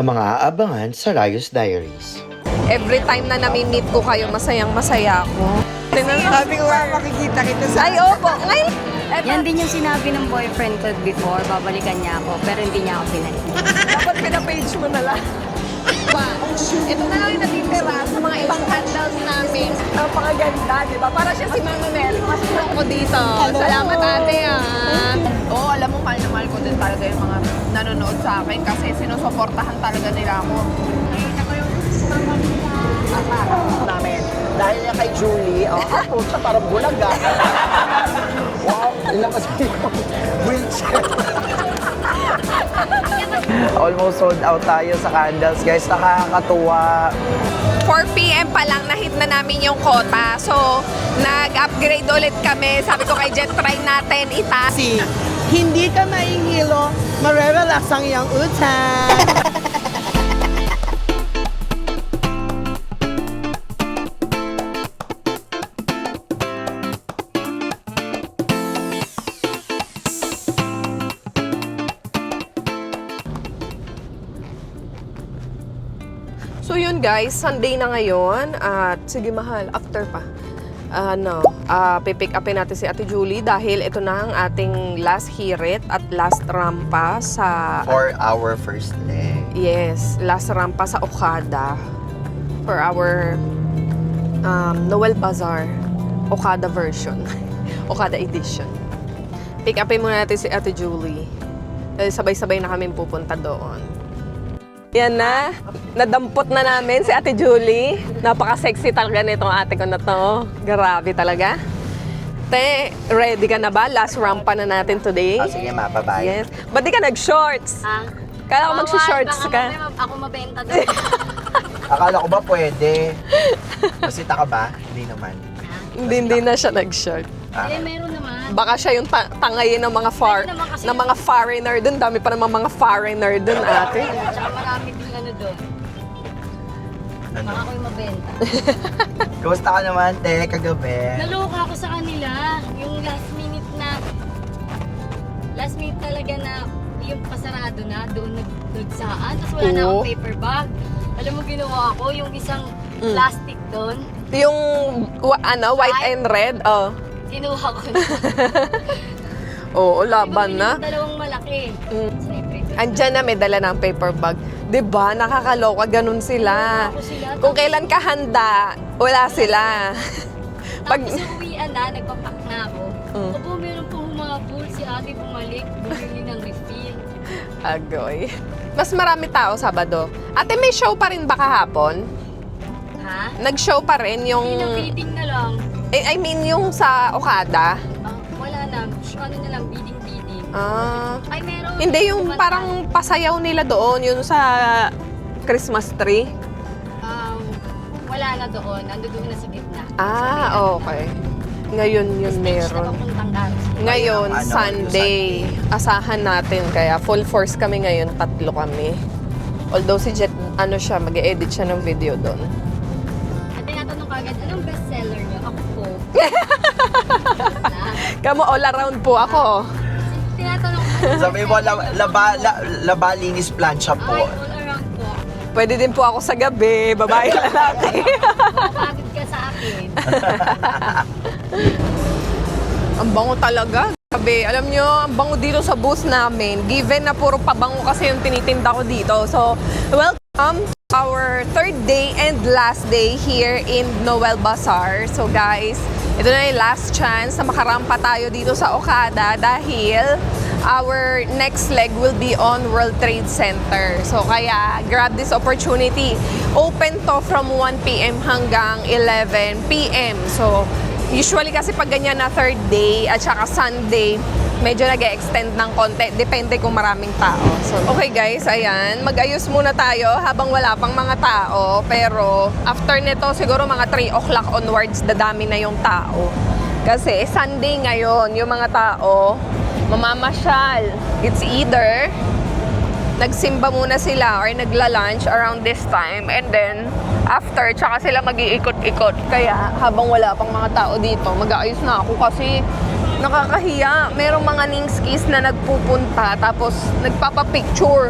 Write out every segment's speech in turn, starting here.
ang mga aabangan sa Rios Diaries. Every time na nami-meet ko kayo, masayang masaya ako. Sabi ko nga makikita kita sa... Ay, opo. Ngayon, Yan din yung sinabi ng boyfriend ko before, babalikan niya ako, pero hindi niya ako pinalik. dapat pinapage mo na lang. Ito na lang yung natitira sa mga ibang candles namin. Napakaganda, di ba? Para siya si Mama Mel. Masok ko dito. Salamat ate ah. Oo, alam mo, mahal na mahal ko din talaga yung mga nanonood sa akin kasi sinusuportahan talaga nila ako. namin. Dahil niya kay Julie, oh, ako siya parang bulaga. wow, ilabas ko yung wheelchair. Almost sold out tayo sa candles, guys. Nakakatuwa. 4 p.m. pa lang na-hit na namin yung quota. So, nag-upgrade ulit kami. Sabi ko kay Jet, try natin itaas. Si, hindi ka mahihilo, marerelax ang iyong utang. yun guys, Sunday na ngayon at sige mahal, after pa. Ano, ah pipick upin natin si Ate Julie dahil ito na ang ating last hirit at last rampa sa For our first leg. Yes, last rampa sa Okada for our um, Noel Bazaar Okada version. Okada edition. Pick upin muna natin si Ate Julie. Dahil sabay-sabay na kami pupunta doon. Yan na. Nadampot na namin si Ate Julie. Napaka-sexy talaga nitong ate ko na to. Grabe talaga. Te, ready ka na ba? Last rampa na natin today. Ah, sige, mapabay. Yes. Ba't di ka nag-shorts? Ah, Kala ko mag-shorts baka ka. Ako mabenta doon. Akala ko ba pwede? Masita ka ba? Hindi naman. Hindi, hindi na siya nag-short. Ah, Eh, meron naman. Baka siya yung ta- tangayin ng mga far Ayun naman kasi ng mga foreigner dun. Dami pa naman mga foreigner dun, ate. Tsaka marami din ano doon. ano? Baka ako yung mabenta. Kumusta ka naman, te, kagabi? Naloka ako sa kanila. Yung last minute na, last minute talaga na yung pasarado na, doon nagdugsaan. Tapos wala na Oo. akong paper bag. Alam mo ginawa ko, yung isang Mm. plastic doon, Yung wa- ano, white and red. Oh. Kinuha ko na. Oo, laban na. Yung dalawang malaki. Mm. Andyan na may dala ng paper bag. 'Di ba? Nakakaloka ganun sila. Sila. Kung kailan ka handa, wala sila. Pag Tapos uwian na, nagpapak na ako. Mm. Opo, meron pong humabol. Si ate bumalik, bumili ng refill. agoy. Mas marami tao Sabado. Ate, may show pa rin ba kahapon? Ha? Nag-show pa rin yung Hindi na bidding na lang. I, I mean yung sa Okada. Ah, wala na. Ano na lang, bidding-bidding. Ah, Ay, meron. hindi yung Kumanta. parang pasayaw nila doon, yun sa Christmas tree. Um, wala na doon. Nando doon na sa gitna. Ah, okay. Ngayon yun meron. Ngayon, Ano, Sunday. Asahan natin kaya full force kami ngayon, tatlo kami. Although si Jet, ano siya, mag edit siya ng video doon. At tinatanong ka agad, anong bestseller Kamo all around po ako. tinatanong ko, Sabi mo, laba, laba, la, laba linis plancha Ay, po. all around po. Pwede din po ako sa gabi, babae lalaki. Mapagod ka sa akin. Ang bango talaga. Sabi, alam nyo, ang bango dito sa booth namin. Given na puro pabango kasi yung tinitinda ko dito. So, welcome to our third day and last day here in Noel Bazaar. So guys, ito na yung last chance na makarampa tayo dito sa Okada dahil our next leg will be on World Trade Center. So kaya grab this opportunity. Open to from 1 p.m. hanggang 11 p.m. So Usually kasi pag ganyan na third day at saka Sunday, medyo nag extend ng konti. Depende kung maraming tao. So, okay guys, ayan. Mag-ayos muna tayo habang wala pang mga tao. Pero after nito, siguro mga 3 o'clock onwards, dadami na yung tao. Kasi Sunday ngayon, yung mga tao, mamamasyal. It's either nagsimba muna sila or nagla-lunch around this time and then after tsaka sila mag-iikot-ikot kaya habang wala pang mga tao dito mag-aayos na ako kasi nakakahiya merong mga ningskis na nagpupunta tapos nagpapapicture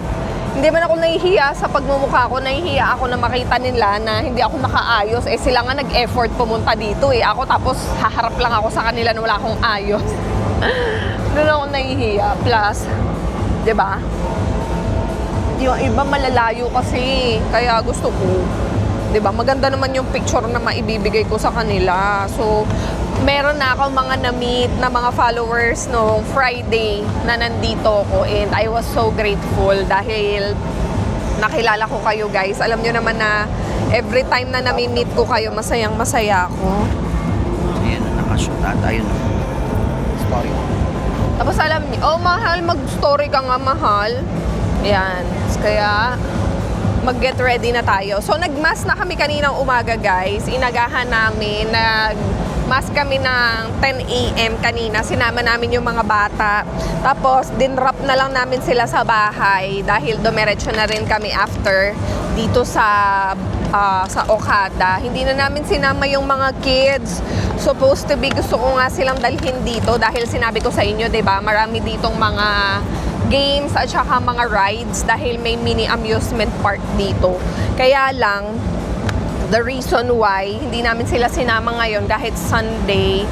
hindi man ako nahihiya sa pagmumukha ko, nahihiya ako na makita nila na hindi ako nakaayos. Eh sila nga nag-effort pumunta dito eh. Ako tapos haharap lang ako sa kanila na wala akong ayos. Doon ako nahihiya. Plus, di ba? Yung iba malalayo kasi. Kaya gusto ko. 'di ba? Maganda naman yung picture na maibibigay ko sa kanila. So, meron na ako mga na-meet na mga followers no Friday na nandito ako and I was so grateful dahil nakilala ko kayo guys. Alam nyo naman na every time na nami-meet ko kayo, masayang masaya ako. Ayan, nakashoot at ayun. Story. Tapos alam niyo, oh mahal, mag-story ka nga mahal. Yan. Kaya, mag-get ready na tayo. So, nag-mass na kami kaninang umaga, guys. Inagahan namin. Nag-mass kami ng 10 a.m. kanina. Sinama namin yung mga bata. Tapos, dinrap na lang namin sila sa bahay dahil dumiretso na rin kami after dito sa ah, sa Okada. Hindi na namin sinama yung mga kids. Supposed to be, gusto ko nga silang dalhin dito dahil sinabi ko sa inyo, 'di ba marami ditong mga games at saka mga rides dahil may mini amusement park dito. Kaya lang, the reason why hindi namin sila sinama ngayon kahit Sunday,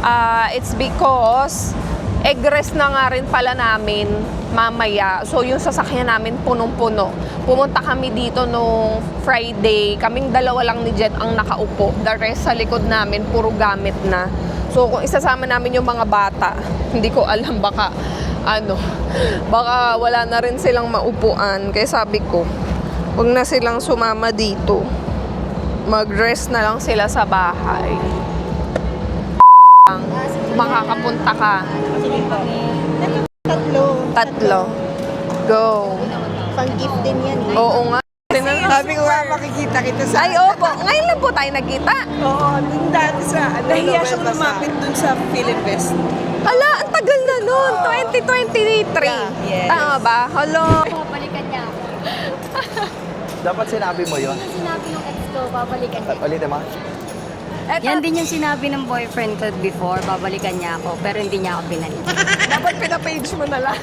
uh, it's because egg rest na nga rin pala namin mamaya. So yung sasakyan namin punong-puno. Pumunta kami dito nung Friday. Kaming dalawa lang ni Jet ang nakaupo. The rest sa likod namin, puro gamit na. So kung isasama namin yung mga bata, hindi ko alam baka ano, baka wala na rin silang maupuan. Kaya sabi ko, huwag na silang sumama dito. Mag-rest na lang sila sa bahay. Makakapunta ka. Tatlo. Tatlo. Go. Pang gift din yan eh. Oo nga. Sabi ko nga makikita kita sa... Ay, opo. Ngayon lang po tayo nagkita. Oo, dun dati sa... Ano, Nahiya siyang lumapit dun sa Philippines. Hala, ang tagal na nun. 2023. Yes. Tama ba? Hello. Babalikan niya ako. Dapat sinabi mo yun. Ano sinabi ng ex ko, babalikan niya. Ulitin mo. Eto, Yan din yung sinabi ng boyfriend ko before, babalikan niya ako, pero hindi niya ako binalikan. Dapat pinapage mo na lang.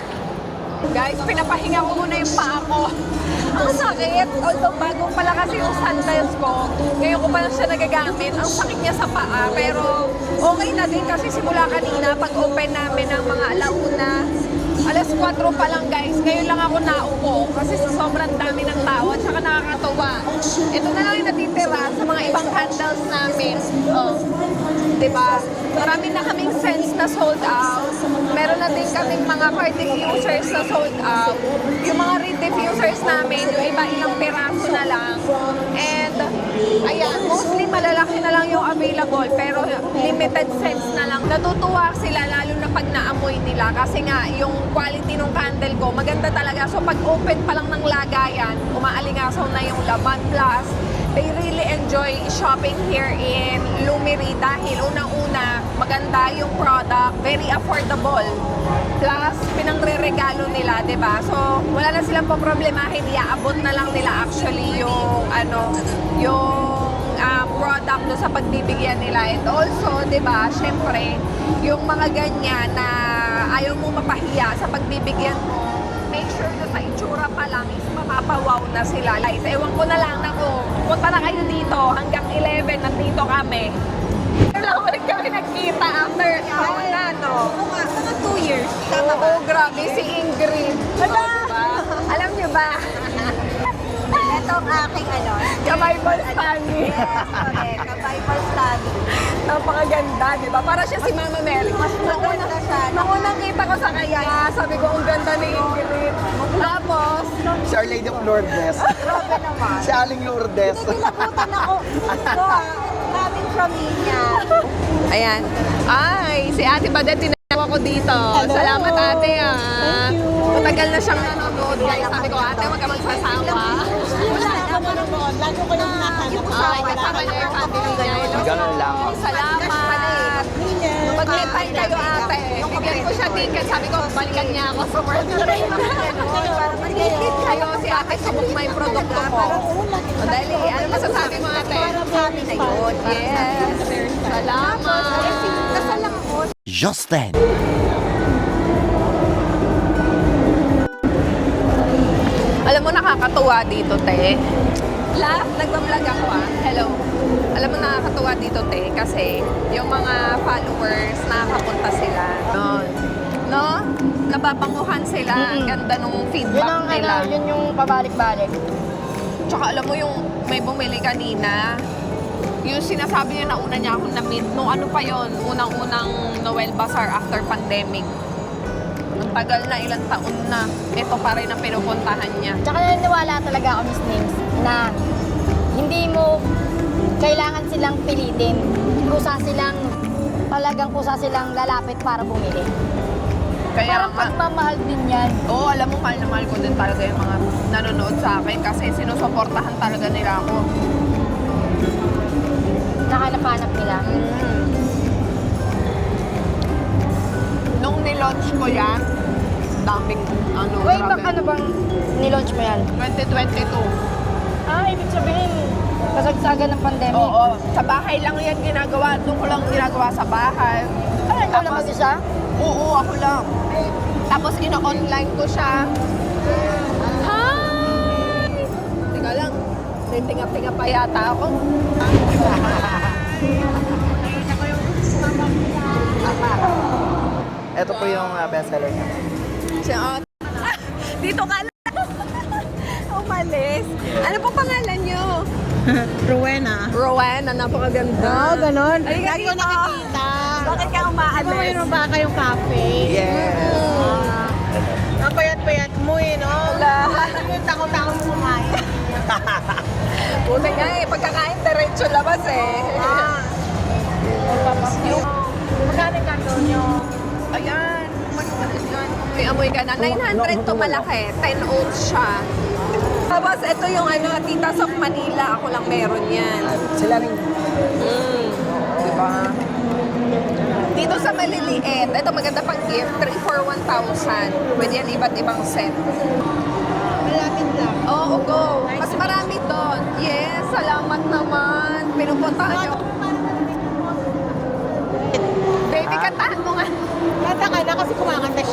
Guys, pinapahinga ko muna yung paa ko. Ang sakit. Although bago pala kasi yung sandals ko, ngayon ko pa lang siya nagagamit. Ang sakit niya sa paa. Pero okay na din kasi simula kanina, pag open namin ng mga alauna, alas 4 pa lang guys. Ngayon lang ako naupo kasi sobrang dami ng tao at saka nakakatuwa. Ito na lang yung natitira sa mga ibang candles namin. Oh. Diba? Marami na kaming scents na sold out. Meron na din kaming mga card diffusers na sold out. Yung mga reed diffusers namin, yung iba ilang piraso na lang. And, ayan, mostly malalaki na lang yung available, pero limited scents na lang. Natutuwa sila, lalo na pag naamoy nila. Kasi nga, yung quality ng candle ko, maganda talaga. So, pag open pa lang ng lagayan, umaalingasaw na yung laman. Plus, they really enjoy shopping here in Lumiri dahil unang-una, maganda yung product, very affordable. Plus, pinangre-regalo nila, ba? So, wala na silang poproblemahin, iaabot na lang nila actually yung ano, yung um, product do sa pagbibigyan nila. And also, 'di ba, syempre, yung mga ganyan na ayaw mo mapahiya sa pagbibigyan mo, make sure na sa itsura pa lang is mapapawaw na sila. Guys, ewan ko na lang ako. Punta na kayo dito hanggang 11 nandito kami. Kailangan ulit kami nagkita after taon na, no? Oo nga, mga two years. Oo, grabe si Ingrid. Hala! Alam niyo ba? Ito ang aking ano. Ka-Bible study. Correct. Ka-Bible study. Napakaganda, di ba? Para siya si Mama Mary. Maganda siya. Nung unang kita ko sa kanya, sabi ko, ang ganda ni Ingrid. Tapos, Si Our Lady of Lourdes. Grabe naman. si Aling Lourdes. Pinabutan ako. Ito ah. Coming from Nina. Ayan. Ay, si Ate Badet, tinawa ko dito. Salamat ate ah. Matagal na siyang nanonood guys. Sabi ko, ate, huwag ka magsasawa. Na. Lagi ko lang nakakita. Ay, kasama niya yung family niya. Hello. Ganun lang. Salamat. Pag may time kayo ate, bigyan ko siya ticket. Sabi ko, balikan niya ako sa work. Kayo si ate, subok may produkto ko. Dali, ano masasabi mo ate? Kami na yun. Yes. Salamat. Kasal lang ako. Justin. Alam nakakatuwa dito, te? La, nagbablog ako ah. Hello. Alam mo nakakatuwa dito, te, kasi yung mga followers, nakakapunta sila. Yun. No? Nababanguhan sila. Ang ganda nung Yun feedback ang nila. ano, yun yung pabalik-balik. Tsaka alam mo yung may bumili kanina, yung sinasabi niya na una niya akong na-meet, nung ano pa yon unang-unang Noel Bazaar after pandemic. Ang tagal na, ilang taon na. Ito pa rin ang pinupuntahan niya. Tsaka naniniwala talaga ako, Miss Nings, na hindi mo kailangan silang pilitin. Kusa silang, talagang kusa silang lalapit para bumili. Kaya Parang nga, pagmamahal din yan. oo, alam mo, mahal na mahal ko din talaga yung mga nanonood sa akin kasi sinusuportahan talaga nila ako. Nakahanap-hanap nila. Mm. Nilaunch ko yan, daming ano, Way grabe. ano bang nilaunch mo yan? 2022. Ah, ibig sabihin, kasagsagan ng pandemic. Oo, sa bahay lang yan ginagawa. Doon ko lang ginagawa sa bahay. Ah, ikaw lang mag-isa? Oo, ako lang. Tapos ino-online ko siya. Hi! Teka lang, may tinga-tinga pa yata ako. Ito po yung uh, bestseller niya. Siya, ah, dito ka na. Umalis. Ano po pangalan niyo? Rowena. Rowan, napakaganda. Oo, ganun. Halika Lagi ko nakikita. Bakit ka Di ba umaalis? mayroon ba kayong cafe? Yes! Ang payat-payat mo eh, no? Wala. Yung takot-takot mo kumain. Buti nga eh, pagkakain, diretso labas eh. Ah. Magkano yung kanto nyo? Ayan, magkakain yan. May amoy ka na. 900 to malaki. 10 ounce siya. Tapos ito yung ano, Titas of Manila. Ako lang meron yan. Sila rin. Mm. Diba? Dito sa maliliit, ito maganda pang gift, 3 for 1,000. Pwede yan iba't ibang set. Malapit lang. Oo, go. Mas marami doon. Yes, salamat naman. Pinupuntahan nyo. Baby, kantahan mo nga. Kata ka na kasi kumakanta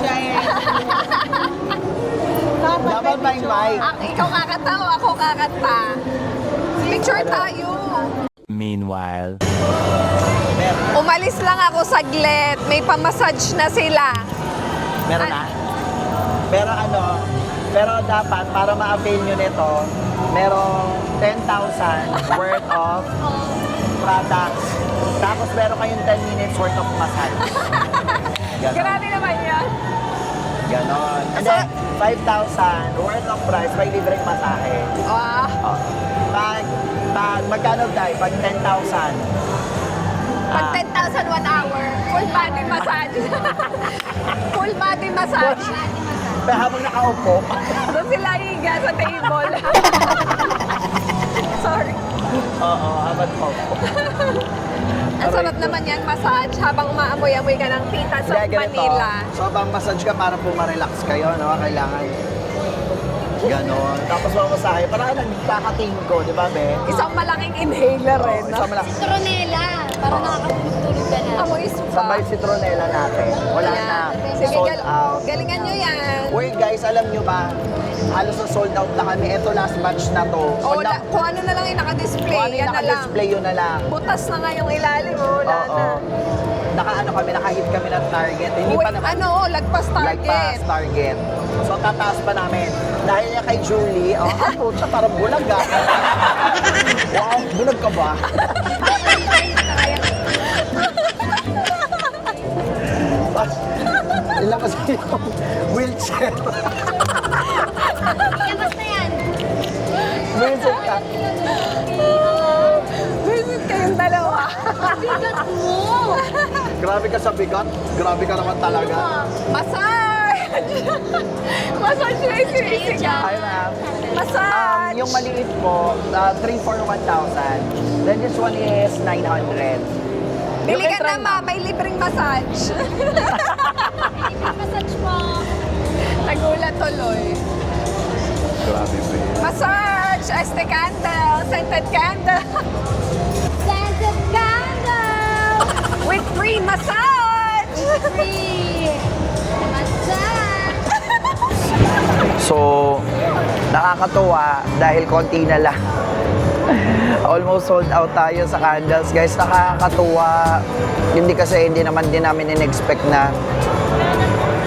mic. Ang ikaw kakanta o ako kakanta? Picture tayo. Meanwhile. Umalis lang ako saglit. May pamassage na sila. Meron na. Pero ano, pero dapat para ma-avail nyo nito, merong 10,000 worth of products. Tapos meron kayong 10 minutes worth of massage. Grabe naman yan. Ganon. And then, 5,000 worth of price, may libreng masahe. Ah, Oh. Pag, pag, magkano tayo? Pag 10,000. pag ah, 10,000 one hour, full body massage. full body massage. pero habang nakaupo, Doon sila higa sa table. Sorry. oo, habang nakaupo. Ang sarap naman yan, massage habang umaamoy-amoy ka ng Titas of Hindi, ganito. Manila. So, pang massage ka para po ma-relax kayo, no? Kailangan. Ganon. Tapos mamasahe. Parang nagkakating ko, di ba, be? Isang malaking inhaler eh. Oh, no? isang malaki. Citronella, para nakakatulog ka na. Amoy spa. Sabay citronella natin. Wala Ayan. na. Sige, sold gal- out. galingan nyo yan. Uy, guys, alam nyo ba? Halos na sold out na kami. Ito last batch na to. O, Pag la- kung ano na lang yung naka-display, kung ano yung yan na lang. naka-display, yun na lang. Butas na nga yung ilalim, oh, wala na. Naka-ano kami, naka-hit kami ng target. Hindi Uy, pa naman. ano, lagpas target. Lagpas target. So, tataas pa namin. Dahil niya kay Julie, oh, ako, siya parang bulag ah. wow, bulag ka ba? Mo yung wheelchair. Ilabas na yan. wheelchair ka. Visit kayong dalawa. Bigat mo. Grabe ka sa bigat. Grabe ka naman talaga. Massage! Massage na yung sinisigaw. Hi, ma'am. Um, Massage! yung maliit po, uh, 3 for 1,000. Then this one is 900. You Bili can ka try, na ma, may libreng massage. Massage mo. Nagulat tuloy. Grabe po yun. Massage! Este candle! Scented candle! Scented candle. With free massage! Free. Massage. So, nakakatuwa dahil konti na lang. Almost sold out tayo sa candles. Guys, nakakatuwa. Hindi kasi hindi naman din namin in-expect na-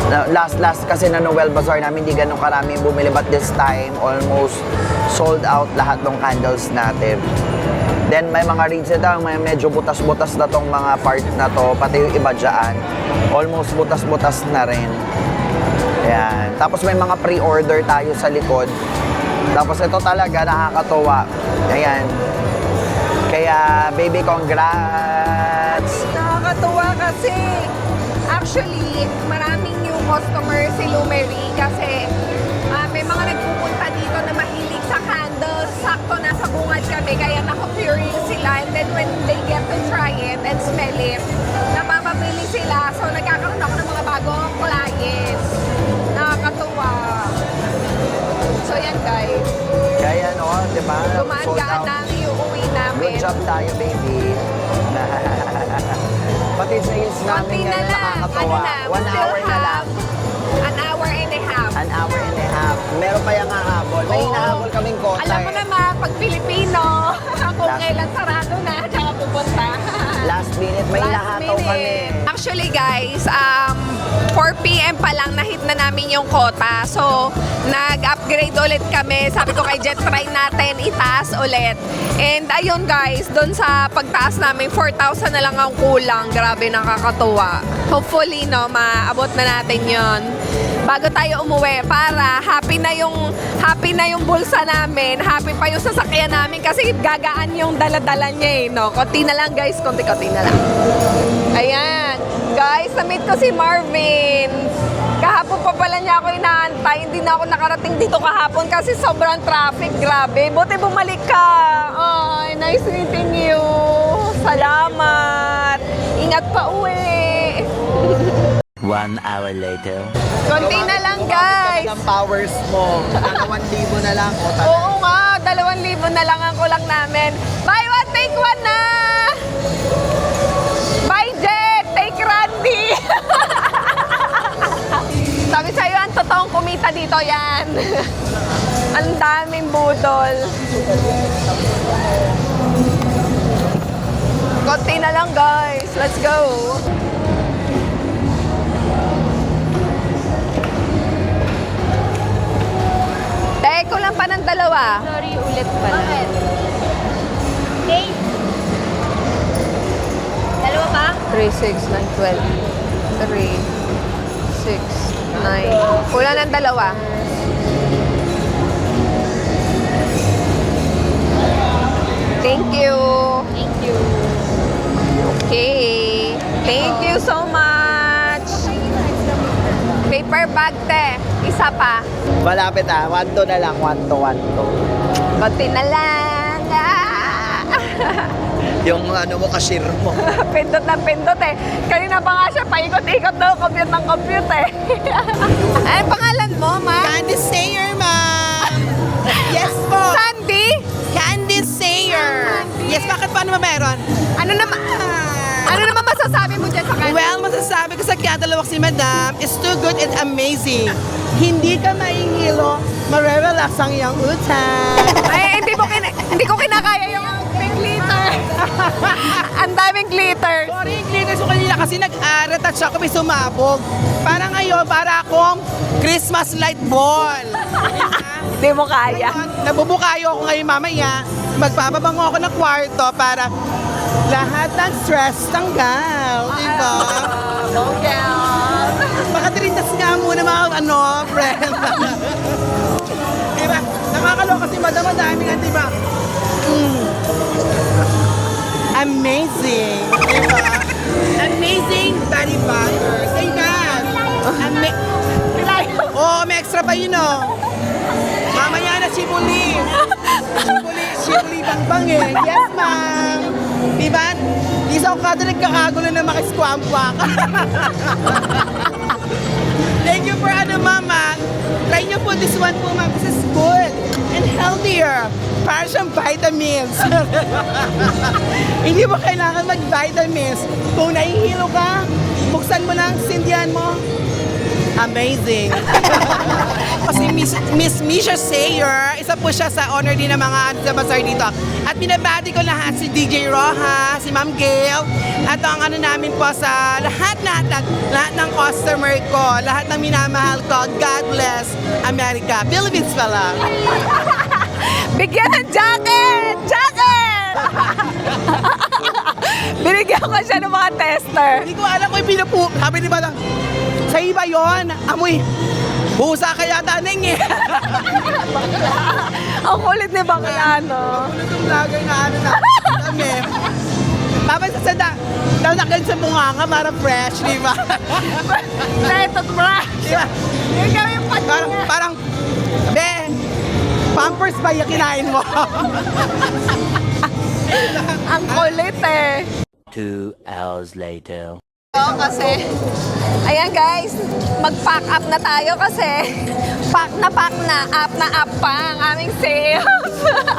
last last kasi na Noel Bazaar namin hindi ganun karami bumili but this time almost sold out lahat ng candles natin. Then may mga reads na may medyo butas-butas na tong mga part na to, pati yung iba dyan. Almost butas-butas na rin. Ayan. Tapos may mga pre-order tayo sa likod. Tapos ito talaga nakakatuwa. Ayan. Kaya baby congrats! Nakakatuwa kasi actually maraming new customers si Lumery kasi ah, may mga nagpupunta dito na mahilig sa candles. Sakto nasa bungad kami kaya naka-curious sila and then when they get to try it and smell it, napapabili sila. So nagkakaroon ako ng mga bagong clients. Nakakatuwa. So yan guys, Kaya no, di ba? Sold gumaan-gaan out. na ang iuwi namin. Good job tayo, baby. Pati sales Konti namin na ngayon lang. nakakatawa. Ano na, we One still hour na lang. An hour and a half. An hour and a half. Meron pa yung hahabol. May Oo. hinahabol kaming kota. Alam mo eh. naman, pag Pilipino, kung Last- kailan sarado na, tsaka pupunta. Last minute, may Last nahataw kami. Actually guys, um, 4 p.m. pa lang na-hit na namin yung quota. So, nag-upgrade ulit kami. Sabi ko kay Jet, try natin itaas ulit. And ayun guys, doon sa pagtaas namin, 4,000 na lang ang kulang. Grabe, nakakatuwa. Hopefully, no, maabot na natin yon bago tayo umuwi para happy na yung happy na yung bulsa namin, happy pa yung sasakyan namin kasi gagaan yung dala-dala niya eh, no. Konti na lang guys, konti-konti na lang. Ayan. Guys, na-meet ko si Marvin. Kahapon pa pala niya ako inaantay. Hindi na ako nakarating dito kahapon kasi sobrang traffic. Grabe. Buti bumalik ka. Ay, nice meeting you. Salamat. Ingat pa uwi. One hour later. Konti na lang, guys. ng powers mo. Dalawang libo na lang. O. Oo nga, dalawang libo na lang ang kulang namin. Buy one, take one na! Buy Jet, take Randy! Sabi sa'yo, ang totoong kumita dito yan. ang daming budol. Konti na lang guys. Let's go. Eh, kulang pa ng dalawa. Sorry ulit pala. Bakit? Eight. Dalawa pa? 3, 6, 9, 12. 3, 6, 9. Kulang ng dalawa. Thank you. Thank you. Okay. Thank you so much. Paper bag, te. Isa pa. Malapit ah. One to na lang. One to, one to. Konti na lang. Ah! Yung ano mo, cashier mo. pindot na pindot eh. Kanina pa nga siya, paikot-ikot daw, compute ng compute eh. ano pangalan mo, ma? Candice Sayer, ma'am. Yes po. Sandy? Candice Sayer. Yes, bakit paano ba meron? Ano naman, ano naman masasabi mo dyan sa kanya? Well, masasabi ko sa catalog si Madam is too good and amazing. Hindi ka maihilo, marerelax ang iyong utang. Ay, hindi, mo kin- hindi ko kinakaya yung may glitter. Ang daming glitter. Sorry, glitters ko kanina kasi nag-arat at siya kami sumabog. Para ngayon, para akong Christmas light ball. Hindi mo kaya. Nabubukayo ako ngayon mamaya. Magpapabango ako ng kwarto para lahat ng stress tanggal. Diba? Bongel. Makatirindas nga muna mga ano, friend. diba? Nakakaloka si madam, ang daming ano, diba? Mm. Amazing. Diba? Amazing body butters. Ayan. Ama- Oo, oh, may extra pa yun, oh. Mamaya na sibuli. Sibuli, sibuli bangbang eh. Yes, ma'am. Diba? Di sa kada nagkakagulo na makiskwampa ka. Thank you for ano, mama. Try nyo po this one po, ma'am. This is good and healthier. Para siyang vitamins. Hindi mo kailangan mag-vitamins. Kung nahihilo ka, buksan mo lang, sindihan mo. Amazing. O si Miss, Miss Misha Sayer, isa po siya sa honor din ng mga sa bazaar dito. At binabati ko lahat si DJ Roja, si Ma'am Gail, at ang ano namin po sa lahat lahat lahat, lahat ng customer ko, lahat ng minamahal ko. God bless America. Philippines pala. Bigyan ng jacket! Jacket! Binigyan ko siya ng mga tester. Hindi ko alam kung yung pinapu... Sabi ni Badang, sa iba yon amoy. Busa kaya taneng eh. Ang kulit ni Bakiano. Ano itong vlogger na ano na kami. Tapos sa sada, talagang sa bunganga para fresh, di ba? Ito, brush! Di ba? Parang, parang, be, pampers ba yung kinain mo? Ang kulit eh. Two hours later. Oo, kasi, ayan guys, mag-pack up na tayo kasi pack na pack na, up na up pa ang aming sales.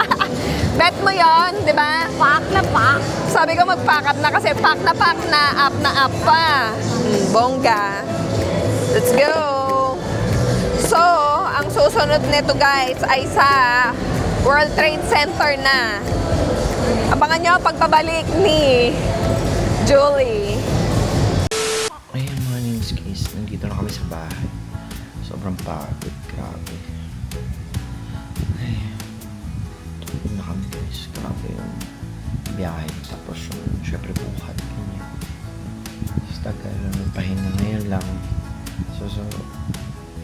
Bet mo yon, di ba? Pack na pack. Sabi ko mag-pack up na kasi pack na pack na, up na up pa. Mm, bongga. Let's go. So, ang susunod nito guys ay sa World Trade Center na. Abangan nyo ang pagpabalik ni Julie. Mga Ninskis, nandito na kami sa bahay. Sobrang pagod, grabe. Ay, tulog na kami guys, grabe yung biyahe. Tapos yung, syempre buhat, ganyan. Tapos tagal yung ngayon lang. So, so,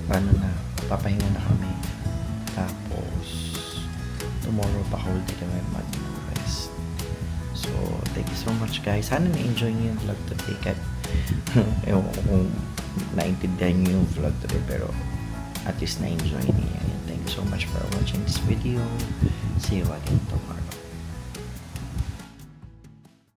paano na, papahinga na kami. Tapos, tomorrow pa whole day kami mag-rest. So, thank you so much guys. Sana na-enjoy niyo yung vlog today. Kahit, ewan ko kung naintindihan niyo yung vlog today. Pero, at least na-enjoy niyo. Ayan, Thank you so much for watching this video. See you again